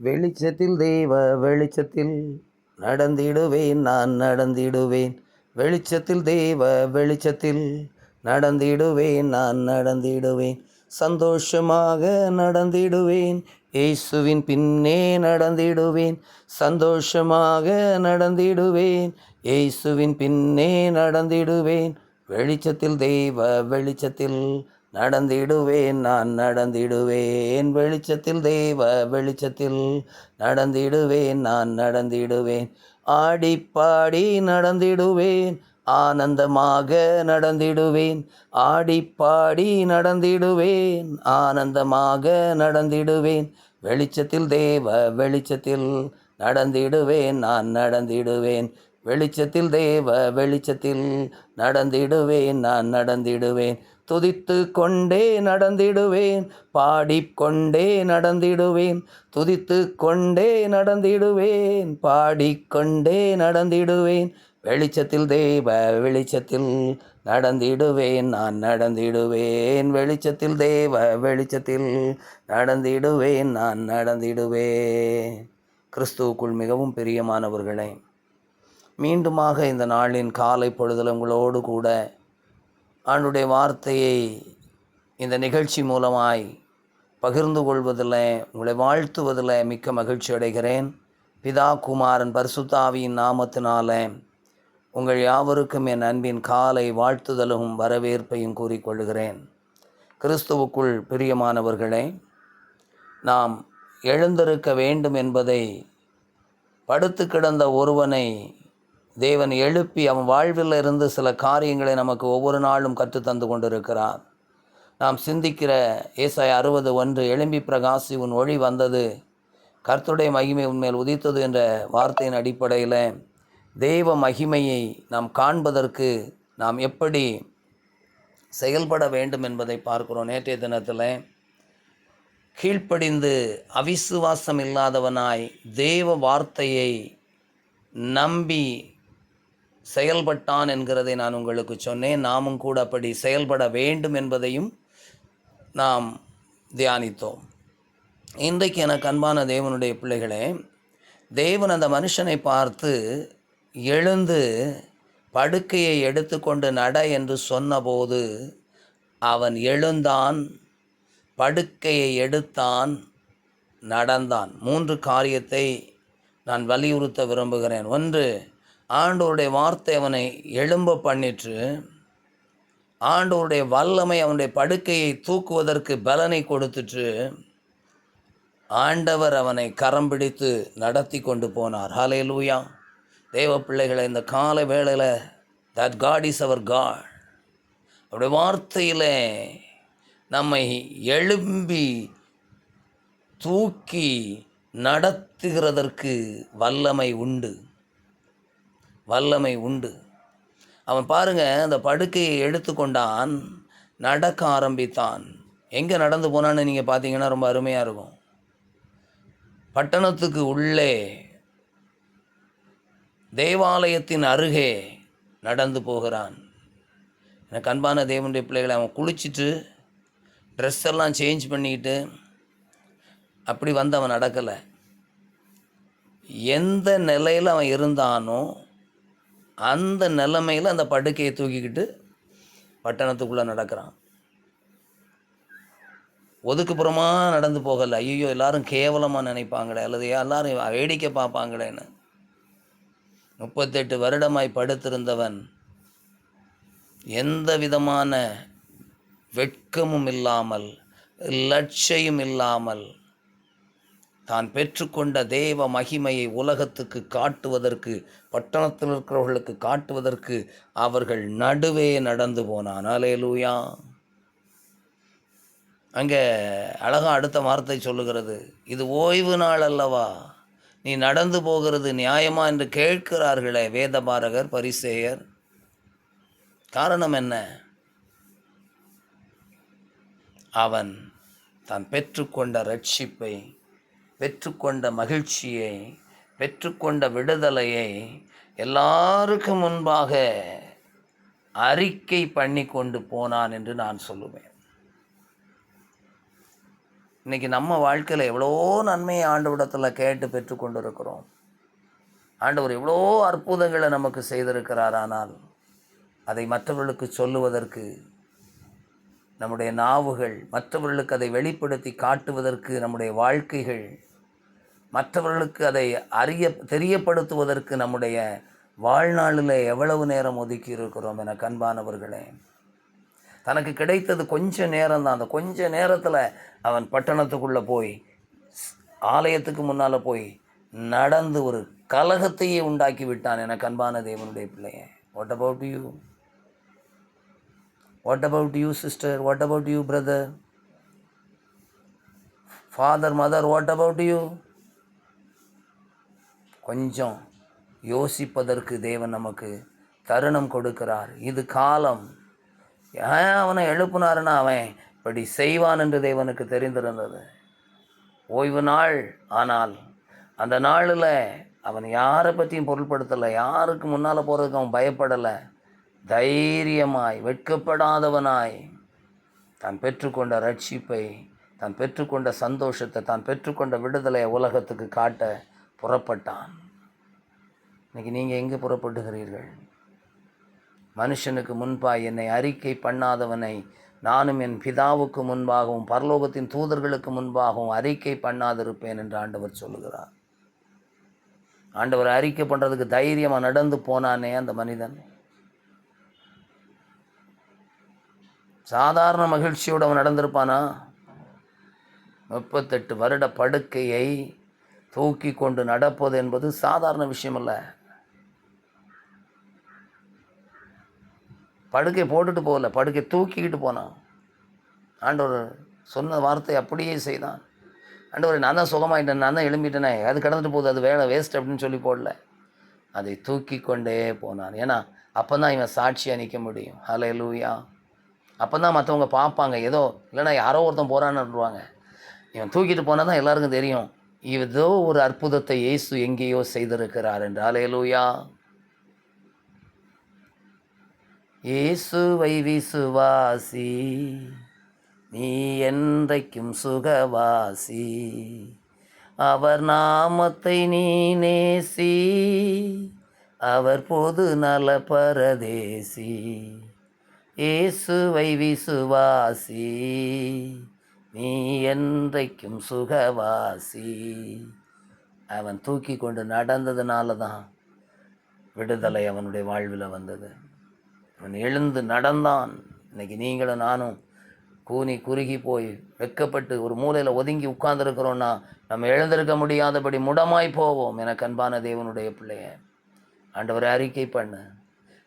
வெளிச்சத்தில் தெய்வ வெளிச்சத்தில் நடந்திடுவேன் நான் நடந்திடுவேன். வெளிச்சத்தில் தெய்வ வெளிச்சத்தில் நடந்திடுவேன் நான் நடந்திடுவேன். சந்தோஷமாக நடந்திடுவேன். இயேசுவின் பின்னே நடந்திடுவேன். சந்தோஷமாக நடந்திடுவேன். இயேசுவின் பின்னே நடந்திடுவேன். வெளிச்சத்தில் தெய்வ வெளிச்சத்தில் நடந்திடுவேன் நான் நடந்திடுவேன். வெளிச்சத்தில் தெய்வ வெளிச்சத்தில் நடந்திடுவேன் நான் நடந்திடுவேன். ஆடி பாடி நடந்திடுவேன் ஆனந்தமாக நடந்திடுவேன். ஆடி பாடி நடந்திடுவேன் ஆனந்தமாக நடந்திடுவேன். வெளிச்சத்தில் தேவ வெளிச்சத்தில் நடந்திடுவேன் நான் நடந்திடுவேன். வெளிச்சத்தில் தேவ வெளிச்சத்தில் நடந்திடுவேன் நான் நடந்திடுவேன். துதித்து கொண்டே நடந்திடுவேன். பாடிக்கொண்டே நடந்திடுவேன். துதித்து கொண்டே நடந்திடுவேன். பாடிக்கொண்டே நடந்திடுவேன். வெளிச்சத்தில் தேவ வெளிச்சத்தில் நடந்திடுவேன். நான் நடந்திடுவேன். வெளிச்சத்தில் தேவ வெளிச்சத்தில் நடந்திடுவேன். நான் நடந்திடுவேன். கிறிஸ்துவுக்குள் மிகவும் பிரியமானவர்களே மீண்டுமாக இந்த நாளின் காலை பொழுதில் உங்களோடு கூட ஆண்டுடைய வார்த்தையை இந்த நிகழ்ச்சி மூலமாய் பகிர்ந்து கொள்வதில் உங்களை வாழ்த்துவதில் மிக்க மகிழ்ச்சி அடைகிறேன். பிதா குமாரன் பரிசுத்தாவியின் நாமத்தினால உங்கள் யாவருக்கும் என் அன்பின் காலை வாழ்த்துதலும் வரவேற்பையும் கூறிக்கொள்கிறேன் கிறிஸ்துவுக்குள் பிரியமானவர்களே நாம் எழுந்திருக்க வேண்டும் என்பதை படுத்து கிடந்த ஒருவனை தேவன் எழுப்பி அவன் வாழ்வில் இருந்து சில காரியங்களை நமக்கு ஒவ்வொரு நாளும் கற்று தந்து கொண்டிருக்கிறார் நாம் சிந்திக்கிற ஏசாய் அறுபது ஒன்று எழும்பி பிரகாசி உன் ஒளி வந்தது. கர்த்தருடைய மகிமை உண்மையில் உதித்தது என்ற வார்த்தையின் அடிப்படையில் தெய்வ மகிமையை நாம் காண்பதற்கு நாம் எப்படி செயல்பட வேண்டும் என்பதை பார்க்கிறோம். நேற்றைய தினத்தில் கீழ்ப்படிந்து அவிசுவாசம் இல்லாதவனாய் தேவ வார்த்தையை நம்பி செயல்பட்டான் என்கிறதை நான் உங்களுக்கு சொன்னேன். நாமும் கூட அப்படி செயல்பட வேண்டும் என்பதையும் நாம் தியானித்தோம். இன்றைக்கு எனக்கு அன்பான தேவனுடைய பிள்ளைகளே தேவன் அந்த மனுஷனை பார்த்து எழுந்து படுக்கையை எடுத்துக்கொண்டு நட என்று சொன்னபோது அவன் எழுந்தான் படுக்கையை எடுத்தான் நடந்தான். மூன்று காரியத்தை நான் வலியுறுத்த விரும்புகிறேன். ஒன்று ஆண்டவருடைய வார்த்தை அவனை எழும்ப பண்ணிற்று. ஆண்டவருடைய வல்லமை அவனுடைய படுக்கையை தூக்குவதற்கு பலனை கொடுத்துட்டு ஆண்டவர் அவனை கரம் பிடித்து நடத்தி கொண்டு போனார். ஹலே லூயா தேவ பிள்ளைகளை இந்த கால வேளையில் that God is our God அவருடைய வார்த்தையில் நம்மை எழும்பி தூக்கி நடத்துகிறதற்கு வல்லமை உண்டு. வல்லமை உண்டு. அவன் பாருங்க அந்த படுக்கையை எடுத்துக்கொண்டான் நடக்க ஆரம்பித்தான். எங்கே நடந்து போனான்னு நீங்கள் பார்த்தீங்கன்னா ரொம்ப அருமையாக இருக்கும். பட்டணத்துக்கு உள்ளே தேவாலயத்தின் அருகே நடந்து போகிறான். எனக்கு அன்பான தேவனுடைய பிள்ளைகளை அவன் குளிச்சுட்டு ட்ரெஸ் எல்லாம் சேஞ்ச் பண்ணிக்கிட்டு அப்படி வந்து அவன் நடக்கலை. எந்த நிலையில் அவன் இருந்தானோ அந்த நிலைமையில் அந்த படுக்கையை தூக்கிக்கிட்டு பட்டணத்துக்குள்ளே நடக்கிறான். ஒதுக்குப்புறமாக நடந்து போகலை. ஐயோ எல்லாரும் கேவலமாக நினைப்பாங்களே அல்லது எல்லாரும் வேடிக்கை பார்ப்பாங்களேன்னு. முப்பத்தெட்டு வருடமாய் படுத்திருந்தவன் எந்த விதமான வெட்கமும் இல்லாமல் லட்சையும் இல்லாமல் தான் பெற்றுக்கொண்ட தேவ மகிமையை உலகத்துக்கு காட்டுவதற்கு பட்டணத்தில் இருக்கிறவர்களுக்கு காட்டுவதற்கு அவர்கள் நடுவே நடந்து போனான். அலேலூயா அங்கே அழகா அடுத்த வார்த்தை சொல்லுகிறது. இது ஓய்வு நாள் அல்லவா? நீ நடந்து போகிறது நியாயமா என்று கேட்கிறார்களே வேதபாரகர் பரிசேயர். காரணம் என்ன? அவன் தான் பெற்றுக்கொண்ட ரட்சிப்பை பெற்றுக்கொண்ட மகிழ்ச்சியை பெற்றுக்கொண்ட விடுதலையை எல்லாருக்கும் முன்பாக அறிக்கை பண்ணி கொண்டு போனான் என்று நான் சொல்லுவேன். இன்றைக்கி நம்ம வாழ்க்கையில் எவ்வளோ நன்மையை ஆண்டவிடத்தில் கேட்டு பெற்றுக்கொண்டு இருக்கிறோம் ஆண்டவர் எவ்வளோ அற்புதங்களை நமக்கு செய்திருக்கிறார். ஆனால் அதை மற்றவர்களுக்கு சொல்லுவதற்கு நம்முடைய நாவுகள் மற்றவர்களுக்கு அதை வெளிப்படுத்தி காட்டுவதற்கு நம்முடைய வாழ்க்கைகள் மற்றவர்களுக்கு அதை அறிய தெரியப்படுத்துவதற்கு நம்முடைய வாழ்நாளில் எவ்வளவு நேரம் ஒதுக்கி இருக்கிறோம் என கண்பானவர்களே. தனக்கு கிடைத்தது கொஞ்ச நேரம் தான் அந்த கொஞ்ச நேரத்தில் அவன் பட்டணத்துக்குள்ளே போய் ஆலயத்துக்கு முன்னால் போய் நடந்து ஒரு கலகத்தையே உண்டாக்கி விட்டான் என கண்பான தேவனுடைய பிள்ளைய. What about you what about you sister what about you brother father mother what about you கொஞ்சம் யோசிப்பதற்கு தேவன் நமக்கு தருணம் கொடுக்கிறார். இது காலம். ஏன் அவனை எழுப்புனாருன்னா அவன் இப்படி செய்வான் என்று தேவனுக்கு தெரிந்திருந்தது. ஓய்வு நாள். ஆனால் அந்த நாளில் அவன் யாரை பற்றியும் பொருட்படுத்தலை யாருக்கு முன்னால் போகிறதுக்கு அவன் பயப்படலை. தைரியமாய் வெட்கப்படாதவனாய் தான் பெற்றுக்கொண்ட ரட்சிப்பை தான் பெற்றுக்கொண்ட சந்தோஷத்தை தான் பெற்றுக்கொண்ட விடுதலையை உலகத்துக்கு காட்ட புறப்பட்டான். இன்னைக்கு நீங்கள் எங்கே புறப்படுகிறீர்கள்? மனுஷனுக்கு முன்பாய் என்னை அறிக்கை பண்ணாதவனை நானும் என் பிதாவுக்கு முன்பாகவும் பரலோகத்தின் தூதர்களுக்கு முன்பாகவும் அறிக்கை பண்ணாதிருப்பேன் என்று ஆண்டவர் சொல்லுகிறார். ஆண்டவர் அறிக்கை பண்ணுறதுக்கு தைரியமாக நடந்து போனானே அந்த மனிதன். சாதாரண மகிழ்ச்சியோடு அவன் நடந்திருப்பானா? முப்பத்தெட்டு வருட படுக்கையை தூக்கி கொண்டு நடப்பது என்பது சாதாரண விஷயமல்ல. படுக்கை போட்டுட்டு போகல. படுக்கை தூக்கிக்கிட்டு போனான். ஆண்டவர் சொன்ன வார்த்தை அப்படியே செய்தான். ஆண்டவர் நான் தான் சுகமாயிட்டேன் நான் தான் எழும்பிட்டேனே. அது கடந்துட்டு போகுது அது வேலை வேஸ்ட் அப்படின்னு சொல்லி போடல. அதை தூக்கி கொண்டே போனான். ஏன்னா அப்போ தான் இவன் சாட்சியாக நிற்க முடியும். ஹலே லூயா அப்போ தான் மற்றவங்க பார்ப்பாங்க. ஏதோ இல்லைன்னா யாரோ ஒருத்தன் போகிறான்னுருவாங்க இவன் தூக்கிட்டு போனால் தான் எல்லாருக்கும் தெரியும். ஏதோ ஒரு அற்புதத்தை இயேசு எங்கேயோ செய்திருக்கிறார் என்றால் ஏலூயா இயேசுவை விசுவாசி நீ என்றைக்கும் சுகவாசி. அவர் நாமத்தை நீ நேசி அவர் பொது நல பரதேசி. இயேசுவை விசுவாசி நீ என்றைக்கும் சுகவாசி. அவன் தூக்கி கொண்டு நடந்ததுனால தான் விடுதலை அவனுடைய வாழ்வில் வந்தது. அவன் எழுந்து நடந்தான். இன்னைக்கு நீங்களும் நானும் கூனி குறுகி போய் வெக்கப்பட்டு ஒரு மூலையில் ஒதுங்கி உட்கார்ந்துருக்கிறோன்னா நம்ம எழுந்திருக்க முடியாதபடி முடமாய் போவோம் என கண்பான தேவனுடைய பிள்ளைய. ஆண்டவரை அறிக்கை பண்ணு.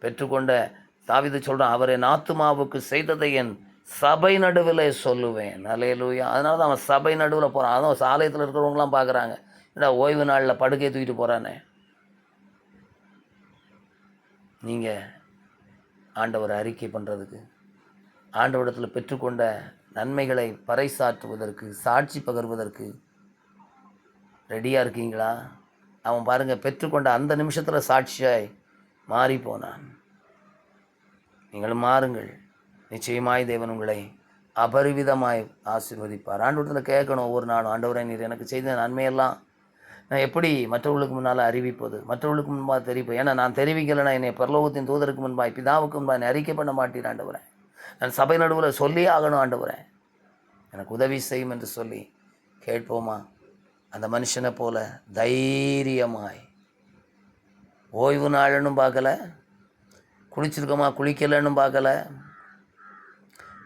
பெற்றுக்கொண்ட தாவிது சொல்கிறான் அவரை நாத்துமாவுக்கு செய்ததை என் சபை நடுவில் சொல்லுவேன். அலையலூயா அதனால தான் அவன் சபை நடுவில் போகிறான் அதுவும் சாலயத்தில் இருக்கிறவங்களாம் பார்க்குறாங்க என்னடா ஓய்வு நாளில் படுக்கையை தூக்கிட்டு போகிறானே நீங்கள் ஆண்டவர் அறிக்கை பண்ணுறதுக்கு ஆண்டவரிடத்தில் பெற்றுக்கொண்ட நன்மைகளை பறைசாற்றுவதற்கு சாட்சி பகர்வதற்கு ரெடியாக இருக்கீங்களா? அவன் பாருங்கள் பெற்றுக்கொண்ட அந்த நிமிஷத்தில் சாட்சியாய் மாறி போனான் நீங்களும் மாறுங்கள். நிச்சயமாய் தேவன் உங்களை அபரிவிதமாய் ஆசீர்வதிப்பார். ஆண்டவரத்தில் கேட்கணும் ஒவ்வொரு நாளும். ஆண்டவரை நீர் எனக்கு செய்த நன்மையெல்லாம் நான் எப்படி மற்றவர்களுக்கு முன்னால் அறிவிப்பது? மற்றவர்களுக்கு முன்பாக தெரிவிப்பது? ஏன்னா நான் தெரிவிக்கலைன்னா என்னை பரலோகத்தின் தூதருக்கு முன்பாய் பிதாவுக்கு முன்பாக என்னை அறிக்கை பண்ண மாட்டேன் ஆண்டவரேன் நான் சபை நடுவில் சொல்லியே ஆகணும் ஆண்டவரேன் எனக்கு உதவி செய்யும் என்று சொல்லி கேட்போமா? அந்த மனுஷனை போல தைரியமாய். ஓய்வு நாள்னு பார்க்கல. குளிச்சிருக்கோமா? குளிக்கலைன்னு பார்க்கல.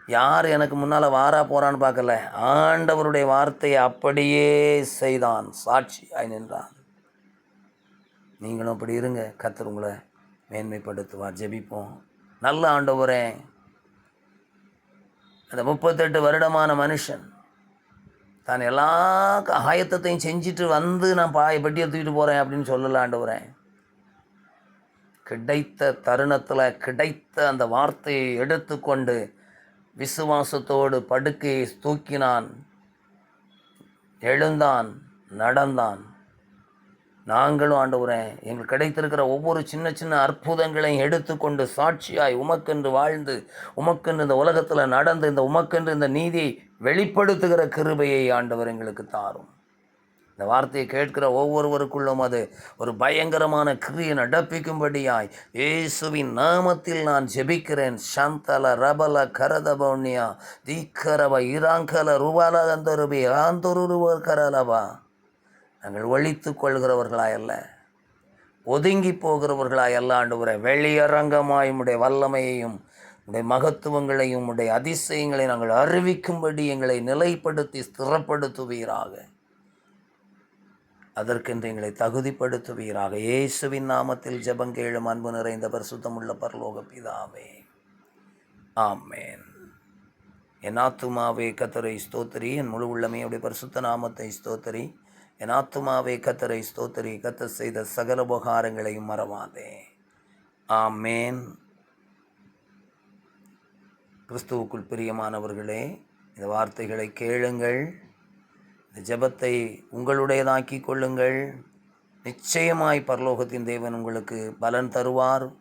யார் எனக்கு முன்னால் வாரா போகிறான்னு பார்க்கல. ஆண்டவருடைய வார்த்தையை அப்படியே செய்தான். சாட்சி ஆய் நின்றான். நீங்களும் அப்படி இருங்க. கத்தர் உங்களை மேன்மைப்படுத்துவார். ஜெபிப்போம். நல்ல ஆண்டவரே அந்த முப்பத்தெட்டு வருடமான மனுஷன் தான் எல்லா ஆயத்தத்தையும் செஞ்சுட்டு வந்து நான் பாய பெட்டியை தூக்கிட்டு போகிறேன் அப்படின்னு சொல்லல ஆண்டவரேன் கிடைத்த தருணத்தில் கிடைத்த அந்த வார்த்தையை எடுத்துக்கொண்டு விசுவாசத்தோடு படுக்கையை தூக்கினான். எழுந்தான் நடந்தான். நாங்களும் ஆண்டவரே எங்களுக்கு கிடைத்திருக்கிற ஒவ்வொரு சின்ன சின்ன அற்புதங்களையும் எடுத்துக்கொண்டு சாட்சியாய் உமக்கென்று வாழ்ந்து உமக்கென்று இந்த உலகத்தில் நடந்து இந்த உமக்கென்று இந்த நீதியை வெளிப்படுத்துகிற கிருபையை ஆண்டவர் எங்களுக்கு தாரும். இந்த வார்த்தையை கேட்கிற ஒவ்வொருவருக்குள்ளும் அது ஒரு பயங்கரமான கிரியை நடப்பிக்கும்படியாய் இயேசுவின் நாமத்தில் நான் ஜெபிக்கிறேன். சந்தல ரபல கரதபௌன்யா தீக்கரவ இராங்கல ருபால அந்தருபி ஆந்தொருவர் கரலவா நாங்கள் ஒழித்து கொள்கிறவர்களாயல்ல அல்ல ஒதுங்கி போகிறவர்களாய் அல்ல ஆண்டவரே. வெளியரங்கமாய் உடைய வல்லமையையும் உடைய மகத்துவங்களையும் உடைய அதிசயங்களை நாங்கள் அறிவிக்கும்படி எங்களை நிலைப்படுத்தி ஸ்திரப்படுத்துவீராக. அதற்கென்று எங்களை தகுதிப்படுத்துவீராக. இயேசுவின் நாமத்தில் ஜெபங்கேழும் அன்பு நிறைந்த பரிசுத்தமுள்ள பரலோக பிதாவே. ஆமேன். என் ஆத்துமாவே கத்தரை ஸ்தோத்திரி. என் முழு உள்ளமே அப்படி பரிசுத்த நாமத்தை ஸ்தோத்திரி. என் ஆத்துமாவே கத்தரை ஸ்தோத்திரி. கத்த செய்த சகல உபகாரங்களையும் மறவாதே. ஆமேன். கிறிஸ்துவுக்குள் பிரியமானவர்களே இந்த வார்த்தைகளை கேளுங்கள். இந்த ஜெபத்தை உங்களுடையதாக்கி கொள்ளுங்கள். நிச்சயமாய் பரலோகத்தின் தேவன் உங்களுக்கு பலன் தருவார்.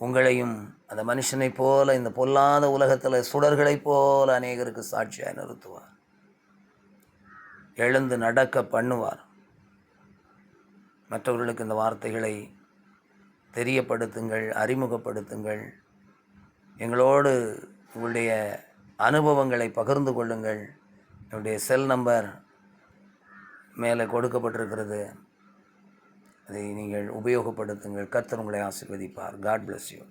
உங்களையும் அந்த மனுஷனைப் போல இந்த பொல்லாத உலகத்தில் சுடர்களைப் போல அநேகருக்கு சாட்சியாக நிறுத்துவார். எழுந்து நடக்க பண்ணுவார். மற்றவர்களுக்கு இந்த வார்த்தைகளை தெரியப்படுத்துங்கள் அறிமுகப்படுத்துங்கள். எங்களோடு உங்களுடைய அனுபவங்களை பகிர்ந்து கொள்ளுங்கள். என்னுடைய செல் நம்பர் மேலே கொடுக்கப்பட்டிருக்கிறது. அதை நீங்கள் உபயோகப்படுத்துங்கள். கர்த்தர் உங்களை ஆசிர்வதிப்பார். God bless you